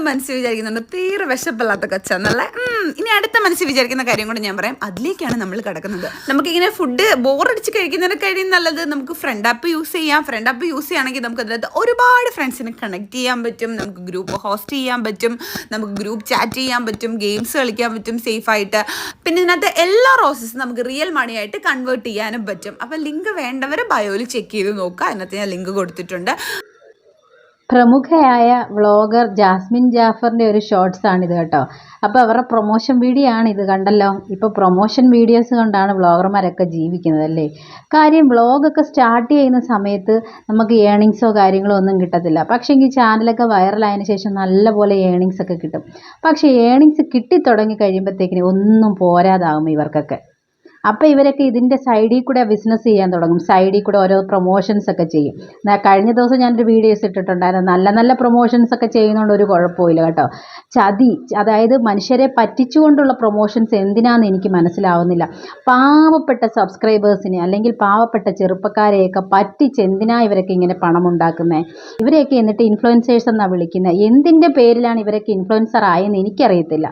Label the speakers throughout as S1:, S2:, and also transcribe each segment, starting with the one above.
S1: മനസ്സിൽ വിചാരിക്കുന്നുണ്ട്. തീരെ വിശപ്പില്ലാത്ത കൊച്ചെന്നല്ല? ഇനി അടുത്ത മനസ്സിൽ വിചാരിക്കുന്ന കാര്യം കൂടെ ഞാൻ പറയാം. അതിലേക്കാണ് നമ്മൾ കിടക്കുന്നത്. നമുക്കിങ്ങനെ ഫുഡ് ബോറടിച്ച് കഴിക്കുന്നതിന് കഴിയും നല്ലത്. നമുക്ക് ഫ്രണ്ട് ആപ്പ് യൂസ് ചെയ്യാം. ഫ്രണ്ട് ആപ്പ് യൂസ് ചെയ്യുകയാണെങ്കിൽ നമുക്ക് അതിനകത്ത് ഒരുപാട് ഫ്രണ്ട്സിനെ കണക്ട് ചെയ്യാൻ പറ്റും. നമുക്ക് ഗ്രൂപ്പ് ഹോസ്റ്റ് ചെയ്യാൻ പറ്റും. നമുക്ക് ഗ്രൂപ്പ് ചാറ്റ് ചെയ്യാൻ പറ്റും. ഗെയിംസ് കളിക്കാൻ പറ്റും സേഫ് ആയിട്ട്. പിന്നെ ഇതിനകത്ത് എല്ലാ റോസസും നമുക്ക് റിയൽ മണി ആയിട്ട് കൺവേർട്ട് ചെയ്യാനും പറ്റും. അപ്പം ലിങ്ക് വേണ്ടവരെ ബയോയിൽ ചെക്ക് ചെയ്ത് നോക്കുക. അതിനകത്ത് ഞാൻ ലിങ്ക് കൊടുത്തിട്ടുണ്ട്.
S2: പ്രമുഖയായ വ്ളോഗർ ജാസ്മിൻ ജാഫറിന്റെ ഒരു ഷോർട്സ് ആണിത് കേട്ടോ. അപ്പോൾ അവരുടെ പ്രൊമോഷൻ വീഡിയോ ആണ് ഇത് കണ്ടല്ലോ. ഇപ്പോൾ പ്രൊമോഷൻ വീഡിയോസ് കൊണ്ടാണ് വ്ളോഗർമാരൊക്കെ ജീവിക്കുന്നത് അല്ലേ? കാര്യം വ്ളോഗൊക്കെ സ്റ്റാർട്ട് ചെയ്യുന്ന സമയത്ത് നമുക്ക് ഏണിങ്സോ കാര്യങ്ങളോ ഒന്നും കിട്ടത്തില്ല. പക്ഷേ ഈ ചാനലൊക്കെ വൈറലായതിനു ശേഷം നല്ലപോലെ ഏണിങ്സ് ഒക്കെ കിട്ടും. പക്ഷേ ഏണിങ്സ് കിട്ടി തുടങ്ങി കഴിയുമ്പോഴത്തേക്കിന് ഒന്നും പോരാതാകും ഇവർക്കൊക്കെ. അപ്പോൾ ഇവരൊക്കെ ഇതിന്റെ സൈഡിൽ കൂടെ ബിസിനസ് ചെയ്യാൻ തുടങ്ങും. സൈഡിൽ കൂടെ ഓരോ പ്രൊമോഷൻസ് ഒക്കെ ചെയ്യും. കഴിഞ്ഞ ദിവസം ഞാനൊരു വീഡിയോസ് ഇട്ടിട്ടുണ്ടായിരുന്നു. നല്ല നല്ല പ്രൊമോഷൻസ് ഒക്കെ ചെയ്യുന്നതുകൊണ്ട് ഒരു കുഴപ്പമില്ല കേട്ടോ. ചതി അതായത് മനുഷ്യരെ പറ്റിച്ചുകൊണ്ടുള്ള പ്രൊമോഷൻസ് എന്തിനാന്ന് എനിക്ക് മനസ്സിലാവുന്നില്ല. പാവപ്പെട്ട സബ്സ്ക്രൈബേഴ്സിനെ അല്ലെങ്കിൽ പാവപ്പെട്ട ചെറുപ്പക്കാരെയൊക്കെ പറ്റിച്ച് എന്തിനാ ഇവരൊക്കെ ഇങ്ങനെ പണം ഉണ്ടാക്കുന്നത് ഇവരെയൊക്കെ എന്നിട്ട് ഇൻഫ്ലുവൻസേഴ്സ് എന്നാണ് വിളിക്കുന്നത് എന്തിന്റെ പേരിലാണ് ഇവരൊക്കെ ഇൻഫ്ലുവൻസർ ആയെന്ന് എനിക്കറിയത്തില്ല.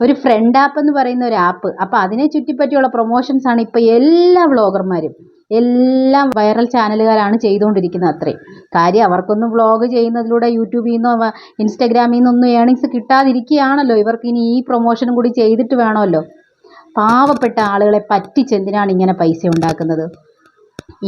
S2: ഒരു ഫ്രണ്ട് ആപ്പ് എന്ന് പറയുന്ന ഒരു ആപ്പ് അപ്പോൾ അതിനെ ചുറ്റിപ്പറ്റിയുള്ള പ്രൊമോഷൻസ് ആണ് ഇപ്പോൾ എല്ലാ വ്ളോഗർമാരും എല്ലാം വൈറൽ ചാനലുകാരാണ് ചെയ്തുകൊണ്ടിരിക്കുന്നത് അത്രയും. കാര്യം അവർക്കൊന്നും വ്ളോഗ് ചെയ്യുന്നതിലൂടെ യൂട്യൂബിൽ നിന്നോ ഇൻസ്റ്റാഗ്രാമിൽ നിന്നൊന്നും ഏണിങ്സ് കിട്ടാതിരിക്കുകയാണല്ലോ. ഇവർക്ക് ഇനി ഈ പ്രൊമോഷനും കൂടി ചെയ്തിട്ട് വേണമല്ലോ. പാവപ്പെട്ട ആളുകളെ പറ്റിച്ചെന്തിനാണ് ഇങ്ങനെ പൈസ ഉണ്ടാക്കുന്നത്?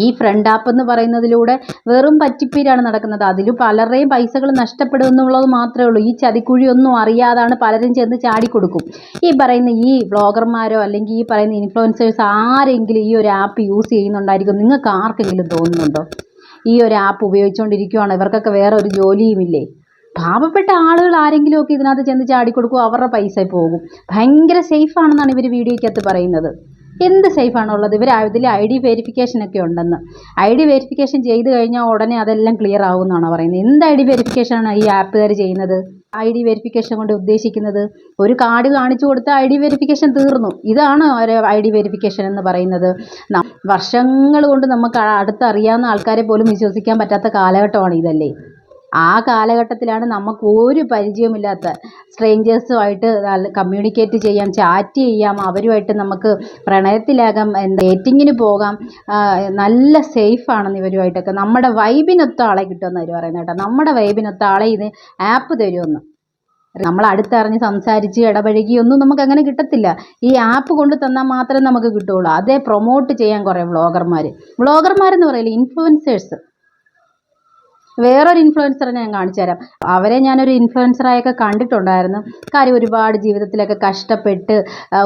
S2: ഈ ഫ്രണ്ട് ആപ്പ് എന്ന് പറയുന്നതിലൂടെ വെറും പറ്റിപ്പീരാണ് നടക്കുന്നത്. അതിൽ പലരുടെയും പൈസകൾ നഷ്ടപ്പെടും എന്നുള്ളത് മാത്രമേ ഉള്ളൂ. ഈ ചതിക്കുഴി ഒന്നും അറിയാതാണ് പലരും ചെന്ന് ചാടിക്കൊടുക്കും. ഈ പറയുന്ന ഈ വ്ളോഗർമാരോ അല്ലെങ്കിൽ ഈ പറയുന്ന ഇൻഫ്ലുവൻസേഴ്സ് ആരെങ്കിലും ഈ ഒരു ആപ്പ് യൂസ് ചെയ്യുന്നുണ്ടായിരിക്കും. നിങ്ങൾക്ക് ആർക്കെങ്കിലും തോന്നുന്നുണ്ടോ? ഈ ഒരു ആപ്പ് ഉപയോഗിച്ചുകൊണ്ടിരിക്കുകയാണ് ഇവർക്കൊക്കെ വേറെ ഒരു ജോലിയുമില്ലേ? പാവപ്പെട്ട ആളുകൾ ആരെങ്കിലുമൊക്കെ ഇതിനകത്ത് ചെന്ന് ചാടിക്കൊടുക്കും. അവരുടെ പൈസ പോകും. ഭയങ്കര സേഫാണെന്നാണ് ഇവർ വീഡിയോയ്ക്കകത്ത് പറയുന്നത്. എന്ത് സേഫാണുള്ളത്? ഇവർ ഇതിൽ ഐ ഡി വെരിഫിക്കേഷൻ ഒക്കെ ഉണ്ടെന്ന്. ഐ ഡി വെരിഫിക്കേഷൻ ചെയ്ത് കഴിഞ്ഞാൽ ഉടനെ അതെല്ലാം ക്ലിയർ ആവുമെന്നാണ് പറയുന്നത്. എന്ത് ഐ ഡി വെരിഫിക്കേഷനാണ് ഈ ആപ്പുകാർ ചെയ്യുന്നത്? ഐ ഡി വെരിഫിക്കേഷൻ കൊണ്ട് ഉദ്ദേശിക്കുന്നത് ഒരു കാർഡ് കാണിച്ചു കൊടുത്ത ഐ ഡി വെരിഫിക്കേഷൻ തീർന്നു. ഇതാണ് ഒരു ഐ ഡി വെരിഫിക്കേഷൻ എന്ന് പറയുന്നത്. വർഷങ്ങൾ കൊണ്ട് നമുക്ക് അടുത്തറിയാവുന്ന ആൾക്കാരെ പോലും വിശ്വസിക്കാൻ പറ്റാത്ത കാലഘട്ടമാണ് ഇതല്ലേ? ആ കാലഘട്ടത്തിലാണ് നമുക്ക് ഒരു പരിചയമില്ലാത്ത സ്ട്രേഞ്ചേഴ്സുമായിട്ട് കമ്മ്യൂണിക്കേറ്റ് ചെയ്യാം ചാറ്റ് ചെയ്യാം അവരുമായിട്ട് നമുക്ക് പ്രണയത്തിലാകാം ഡേറ്റിങ്ങിന് പോകാം നല്ല സേഫ് ആണെന്ന് ഇവരുമായിട്ടൊക്കെ. നമ്മുടെ വൈബിനൊത്ത ആളെ കിട്ടുമെന്ന് അവർ പറയുന്നത് കേട്ടോ. നമ്മുടെ വൈബിനൊത്ത ആളെ ഇത് ആപ്പ് തരുമെന്ന്. നമ്മൾ അടുത്തറിഞ്ഞ് സംസാരിച്ച് ഇടപഴകി ഒന്നും നമുക്ക് അങ്ങനെ കിട്ടത്തില്ല. ഈ ആപ്പ് കൊണ്ട് തന്നാൽ മാത്രമേ നമുക്ക് കിട്ടുകയുള്ളൂ. അതേ പ്രൊമോട്ട് ചെയ്യാൻ കുറേ വ്ളോഗർമാർ വ്ളോഗർമാരെന്ന് പറയില്ല? ഇൻഫ്ലുവൻസേഴ്സ് വേറൊരു ഇൻഫ്ലുവൻസറെ ഞാൻ കാണിച്ചു തരാം. അവരെ ഞാനൊരു ഇൻഫ്ലുവൻസറായൊക്കെ കണ്ടിട്ടുണ്ടായിരുന്നു. കാര്യം ഒരുപാട് ജീവിതത്തിലൊക്കെ കഷ്ടപ്പെട്ട്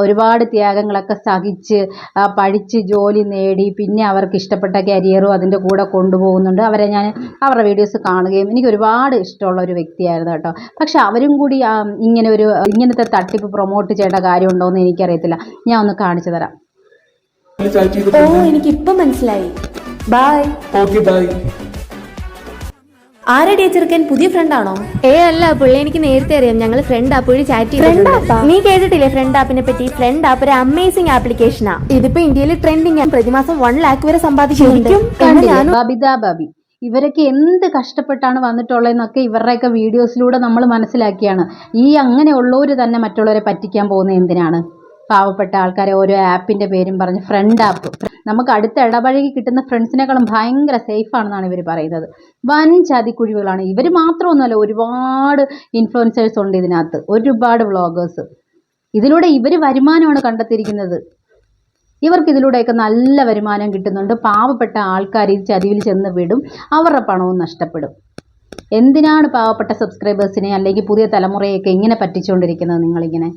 S2: ഒരുപാട് ത്യാഗങ്ങളൊക്കെ സഹിച്ച് പഠിച്ച് ജോലി നേടി പിന്നെ അവർക്ക് ഇഷ്ടപ്പെട്ട കരിയറും അതിന്റെ കൂടെ കൊണ്ടുപോകുന്നുണ്ട്. അവരെ ഞാൻ അവരുടെ വീഡിയോസ് കാണുകയും എനിക്ക് ഒരുപാട് ഇഷ്ടമുള്ള ഒരു വ്യക്തിയായിരുന്നു കേട്ടോ. പക്ഷെ അവരും കൂടി ഇങ്ങനെ ഒരു ഇങ്ങനത്തെ തട്ടിപ്പ് പ്രൊമോട്ട് ചെയ്യേണ്ട കാര്യമുണ്ടോ എന്ന് എനിക്കറിയത്തില്ല. ഞാൻ ഒന്ന് കാണിച്ചു തരാം.
S3: ചാറ്റ്
S4: ഓ
S3: എനിക്കിപ്പോ
S4: എനിക്കിപ്പം മനസ്സിലായി. ബൈ
S3: ഓക്കെ ബൈ
S4: ആരടി ചെറുക്കൻ? പുതിയ ഫ്രണ്ട് ആണോ
S5: ഏ അല്ല പുള്ളി എനിക്ക് നേരത്തെ അറിയാം. ഞങ്ങൾ ഫ്രണ്ട് ആപ്പ് വഴി ചാറ്റ് ചെയ്തിട്ടുണ്ട് നീ കേട്ടിട്ടില്ലേ ഫ്രണ്ട് ആപ്പിനെ പറ്റി? ഫ്രണ്ട് ആപ്പ് ഒരു അമേസിംഗ് ആപ്ലിക്കേഷനാ ഇതിപ്പോ ഇന്ത്യയിൽ ട്രെൻഡിങ് ആണ്. പ്രതിമാസം വൺ ലാക്ക് വരെ സമ്പാദിക്കുന്നുണ്ട്. ഞാനും
S2: ബബിത ബബി. ഇവരൊക്കെ എന്ത് കഷ്ടപ്പെട്ടാണ് വന്നിട്ടുള്ളതെന്നൊക്കെ ഇവരുടെയൊക്കെ വീഡിയോസിലൂടെ നമ്മൾ മനസ്സിലാക്കിയാണ്. ഈ അങ്ങനെയുള്ളവർ തന്നെ മറ്റുള്ളവരെ പറ്റിക്കാൻ പോകുന്നത് എന്തിനാണ്? പാവപ്പെട്ട ആൾക്കാരെ ഓരോ ആപ്പിന്റെ പേരും പറഞ്ഞ് ഫ്രണ്ട് ആപ്പ് നമുക്ക് അടുത്ത ഇടപഴകി കിട്ടുന്ന ഫ്രണ്ട്സിനേക്കാളും ഭയങ്കര സേഫ് ആണെന്നാണ് ഇവർ പറയുന്നത്. വൻ ചതിക്കുഴിവുകളാണ് ഇവർ മാത്രമൊന്നുമല്ല ഒരുപാട് ഇൻഫ്ലുവൻസേഴ്സ് ഉണ്ട് ഇതിനകത്ത്. ഒരുപാട് വ്ളോഗേഴ്സ് ഇതിലൂടെ ഇവർ വരുമാനമാണ് കണ്ടെത്തിയിരിക്കുന്നത്. ഇവർക്ക് ഇതിലൂടെയൊക്കെ നല്ല വരുമാനം കിട്ടുന്നുണ്ട്. പാവപ്പെട്ട ആൾക്കാർ ഈ ചതിവിൽ ചെന്ന് വിടും. അവരുടെ പണവും നഷ്ടപ്പെടും. എന്തിനാണ് പാവപ്പെട്ട സബ്സ്ക്രൈബേഴ്സിനെ അല്ലെങ്കിൽ പുതിയ തലമുറയൊക്കെ ഇങ്ങനെ പറ്റിച്ചുകൊണ്ടിരിക്കുന്നത് നിങ്ങളിങ്ങനെ?